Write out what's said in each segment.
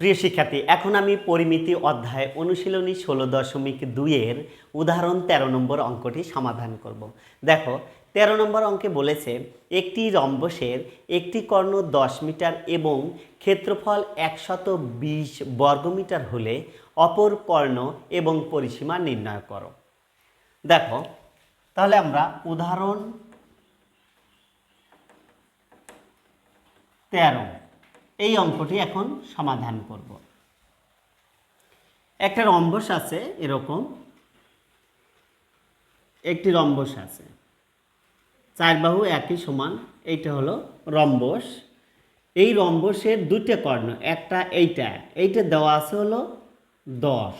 প্রিয় শিক্ষার্থী, এখন আমি পরিমিতি অধ্যায় অনুশীলনী ষোলো দশমিক দুইয়ের উদাহরণ ১৩ নম্বর অঙ্কটি সমাধান করব। দেখো ১৩ নম্বর অঙ্কে বলেছে, একটি রম্বসের একটি কর্ণ দশ মিটার এবং ক্ষেত্রফল একশত বিশ বর্গমিটার হলে অপর কর্ণ এবং পরিসীমা নির্ণয় করো। দেখো, তাহলে আমরা উদাহরণ তেরো এই অঙ্কটি এখন সমাধান করব। একটা রম্বস আছে এরকম। একটি রম্বস আছে। চার বাহু একই সমান, এইটা হলো রম্বস। এই রম্বসের দুটো কর্ণ, একটা এইটা। এইটা দেওয়া আছে হলো দশ।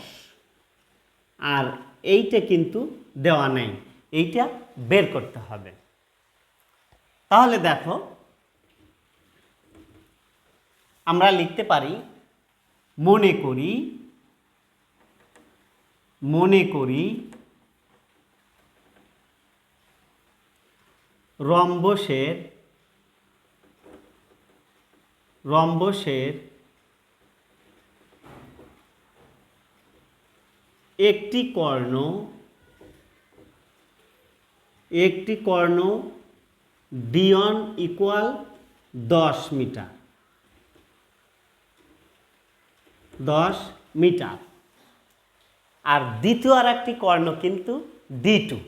আর এইটা কিন্তু দেওয়া নেই। এইটা বের করতে হবে। তাহলে দেখো আমরা লিখতে পারি, মনে করি মনে করি, রম্বসের রম্বসের একটি কর্ণ একটি কর্ণ ডিয়ন ইকুয়াল দশ মিটার। দশ মিটার। আর দ্বিতীয় আর একটি কর্ণ কিন্তু ডি টু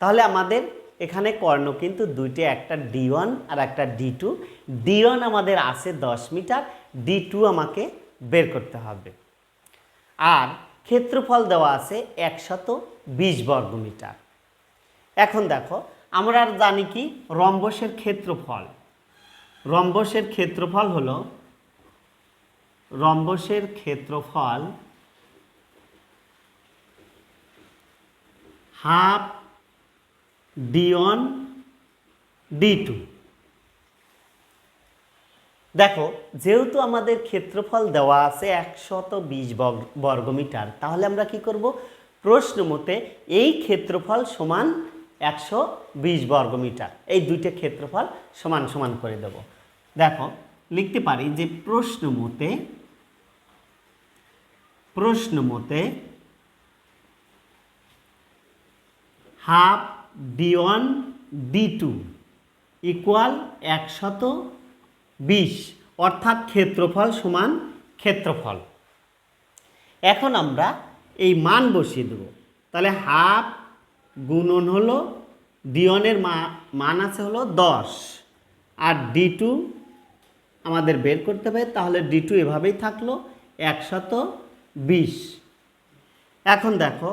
তাহলে আমাদের এখানে কর্ণ কিন্তু দুইটি, একটা ডি ওয়ান আর একটা ডি টু ডি ওয়ান আমাদের আছে দশ মিটার ডি টু আমাকে বের করতে হবে। আর ক্ষেত্রফল দেওয়া আছে একশত বিশ বর্গমিটার এখন দেখো, আমরা আর জানি কি, রম্বসের ক্ষেত্রফল। রম্বসের ক্ষেত্রফল হলো রম্বসের ক্ষেত্রফল half D one D two. দেখো, যেহেতু আমাদের ক্ষেত্রফল দেওয়া আছে একশত বিশ বর্গমিটার, তাহলে আমরা কি করব? প্রশ্ন মতে এই ক্ষেত্রফল সমান একশো বিশ বর্গমিটার। এই দুইটা ক্ষেত্রফল সমান সমান করে দেব। দেখো, লিখতে পারি যে প্রশ্ন মতে প্রশ্ন মতে, half D one D two equal একশত বিশ, অর্থাৎ ক্ষেত্রফল সমান ক্ষেত্রফল। এখন আমরা এই মান বসিয়ে দেব। তাহলে হাফ গুণন হলো ডি ওয়ানের মান আছে হলো দশ। আর ডি টু আমাদের বের করতে হবে, তাহলে ডি টু এভাবেই থাকল, একশত বিশ। এখন দেখো,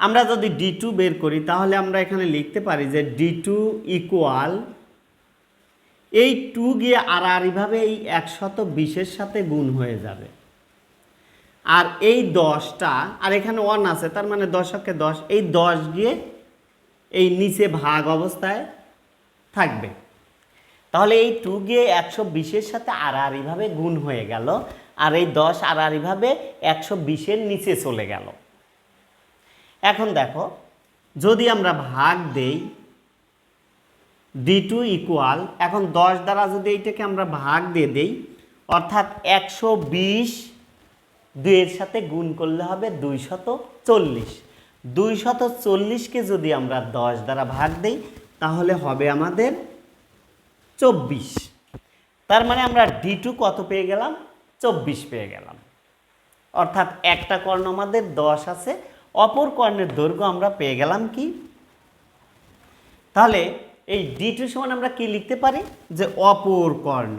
আমরা যদি ডি টু বের করি, তাহলে আমরা এখানে লিখতে পারি যে ডি টু ইকুয়াল এই টু গিয়ে আর আড়াআড়িভাবে এই একশত বিশের সাথে গুণ হয়ে যাবে। আর এই দশটা, আর এখানে ওয়ান আছে, তার মানে দশকে দশ, এই দশ গিয়ে এই নিচে ভাগ অবস্থায় থাকবে। তাহলে এই টু গিয়ে একশো বিশের সাথে আড়াআড়িভাবে গুণ হয়ে গেল। আর এই দশ আড়াআড়িভাবে একশো বিশের নিচে চলে গেল। এখন দেখো, যদি আমরা ভাগ দেই ডি টু ইকুয়াল এখন দশ দ্বারা যদি এইটাকে আমরা ভাগ দিয়ে দেই, অর্থাৎ একশো বিশ দুইয়ের সাথে গুণ করলে হবে দুইশত চল্লিশ। দুইশত চল্লিশকে যদি আমরা দশ দ্বারা ভাগ দেই, তাহলে হবে আমাদের চব্বিশ। তার মানে আমরা ডি টু কত পেয়ে গেলাম? চব্বিশ পেয়ে গেলাম। অর্থাৎ একটা কর্ণ আমাদের দশ আছে, অপর কর্ণের দৈর্ঘ্য আমরা পেয়ে গেলাম কি? তাহলে এই ডি টু সমান আমরা কি লিখতে পারি? যে অপর কর্ণ।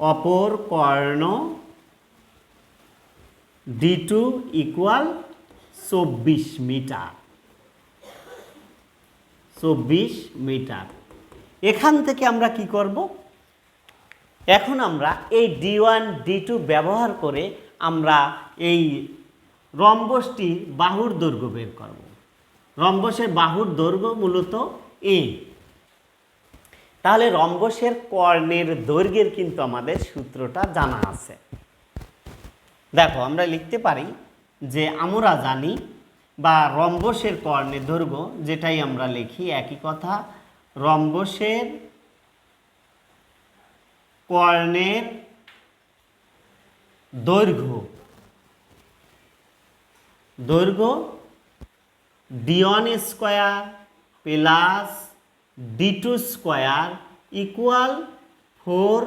অপর কর্ণ ডি টু ইকুয়াল চব্বিশ মিটার। চব্বিশ মিটার। এখান থেকে আমরা কি করব? এখন আমরা এই ডি ওয়ান ডি টু ব্যবহার করে আমরা এই রম্বসটি বাহুর দৈর্ঘ্য বের করব। রম্বসের বাহুর দৈর্ঘ্য মূলত এ তাহলে রম্বসের কর্ণের দৈর্ঘ্যের কিন্তু আমাদের সূত্রটা জানা আছে। দেখো, আমরা লিখতে পারি যে আমরা জানি বা রম্বসের কর্ণের দৈর্ঘ্য যেটাই আমরা লিখি, একই কথা, রম্বসের কর্ণের দৈর্ঘ্য। দৈর্ঘ্য D square plus D two square equal four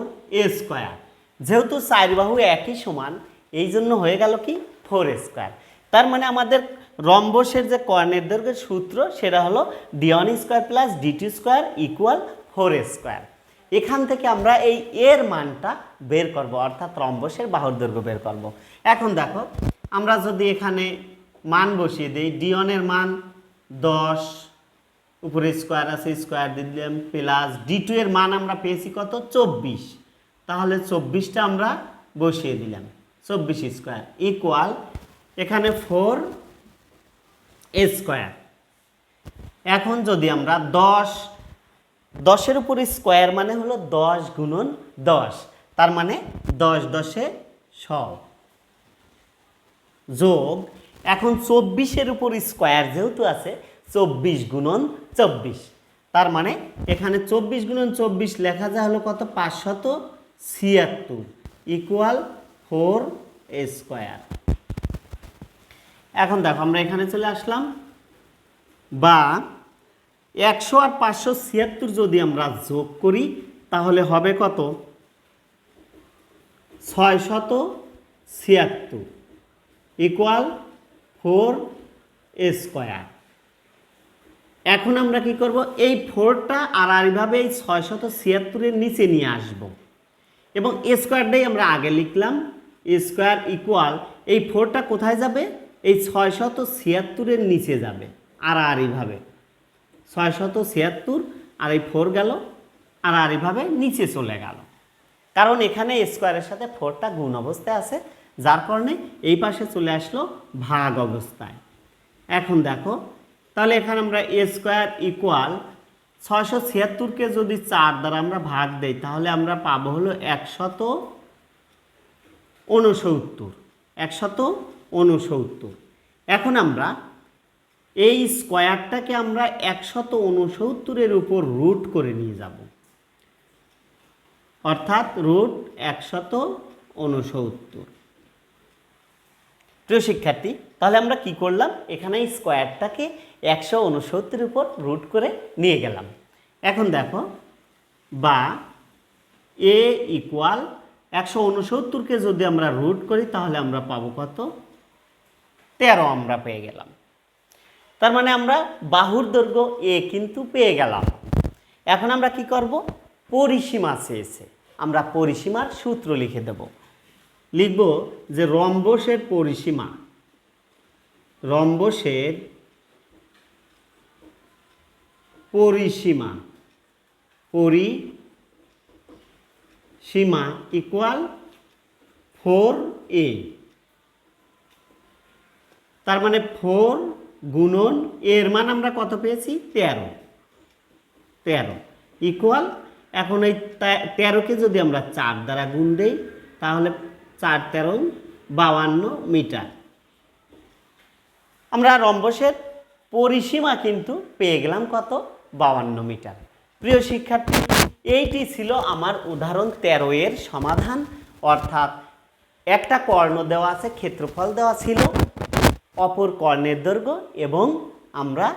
A square যেহেতু চার বাহু একই সমান এই জন্য হয়ে গেল কি? ফোর স্কোয়ার তার মানে আমাদের রম্বসের যে কর্ণের দৈর্ঘ্যের সূত্র, সেটা হলো D square plus D two square equal four square এখান থেকে আমরা এই এর মানটা বের করব, অর্থাৎ রম্বসের বাহুর দৈর্ঘ্য বের করব। এখন দেখো, আমরা যদি এখানে মান বসিয়ে দিই ডি ওয়ানের মান দশ, উপরে স্কোয়ার আছে স্কোয়ার দিলাম প্লাস ডি টু এর মান আমরা পেয়েছি কত? চব্বিশ। তাহলে চব্বিশটা আমরা বসিয়ে দিলাম, চব্বিশ স্কোয়ার ইকুয়াল এখানে ফোর স্কোয়ার এখন যদি আমরা দশ দশের উপরে স্কোয়ার মানে হলো দশ গুণন দশ। তার মানে দশ দশে শ যোগ, এখন চব্বিশের উপর স্কোয়ার যেহেতু আছে, চব্বিশ গুণন চব্বিশ। তার মানে এখানে চব্বিশ গুণন চব্বিশ লেখা যায় হলো কত? পাঁচশত ছিয়াত্তর ইকুয়াল ফোর স্কোয়ার এখন দেখো, আমরা এখানে চলে আসলাম। বা একশো আর পাঁচশো ছিয়াত্তর যদি আমরা যোগ করি, তাহলে হবে কত? ছয় শত ছিয়াত্তর ইকুয়াল ফোর স্কোয়ার এখন আমরা কি করব? এই ফোরটা আড়াআড়িভাবে এই ছয় শত ছিয়াত্তরের নিচে নিয়ে আসব। এবং স্কোয়ারটাই আমরা আগে লিখলাম। স্কোয়ার ইকুয়াল এই ফোরটা কোথায় যাবে? এই ছয় শত ছিয়াত্তরের নিচে যাবে, আড়াআড়িভাবে। ছয় শত ছিয়াত্তর, আর এই ফোর গেল আড়াআড়িভাবে নিচে চলে গেল। কারণ এখানে স্কোয়ারের সাথে ফোরটা গুণ অবস্থায় আছে, যার কারণে এই পাশে চলে আসলো ভাগ অবস্থায়। এখন দেখো, তাহলে এখানে আমরা এ স্কোয়ার ইকুয়াল ছয়শো ছিয়াত্তরকে যদি চার দ্বারা আমরা ভাগ দেই, তাহলে আমরা পাবো হলো একশত ঊনসত্তর। একশত ঊনসত্তর। এখন আমরা এই স্কোয়ারটাকে আমরা একশত ঊনসত্তরের উপর রুট করে নিয়ে যাব। অর্থাৎ রুট একশত ঊনসত্তর। প্রিয় শিক্ষার্থী, তাহলে আমরা কি করলাম? এখানে এই স্কোয়ারটাকে একশো উনসত্তরের উপর রুট করে নিয়ে গেলাম। এখন দেখো, বা এ ইকুয়াল একশো উনসত্তরকে যদি আমরা রুট করি, তাহলে আমরা পাবো কত? তেরো আমরা পেয়ে গেলাম। তার মানে আমরা বাহুর দৈর্ঘ্য এ কিন্তু পেয়ে গেলাম। এখন আমরা কি করব? পরিসীমা চেয়েছে আমরা পরিসীমার সূত্র লিখে দেব। লিখব যে রম্বসের পরিসীমা রম্বসের পরিসীমা পরিসীমা ইকুয়াল ফোর এ তার মানে ফোর গুণন, এর মান আমরা কত পেয়েছি? তেরো। তেরো। ইকুয়াল এখন এই তেরোকে যদি আমরা চার দ্বারা গুণ দেই, তাহলে চার তেরো বাউান্ন মিটার। আমরা রম্বসের পরিসীমা কিন্তু পেয়ে গেলাম কত? বাউান্ন মিটার। প্রিয় শিক্ষার্থী, এইটি ছিল আমার উদাহরণ তেরো এর সমাধান। অর্থাৎ একটা কর্ণ দেওয়া আছে, ক্ষেত্রফল দেওয়া ছিল অপর কর্ণের দৈর্ঘ্য এবং আমরা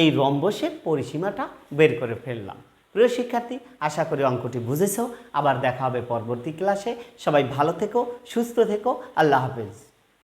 এই রম্বসের পরিসীমাটা বের করে ফেললাম। প্রিয় শিক্ষার্থী, আশা করি অঙ্কটি বুঝেছ। আবার দেখা হবে পরবর্তী ক্লাসে। সবাই ভালো থেকো, সুস্থ থেকো। আল্লাহ হাফেজ।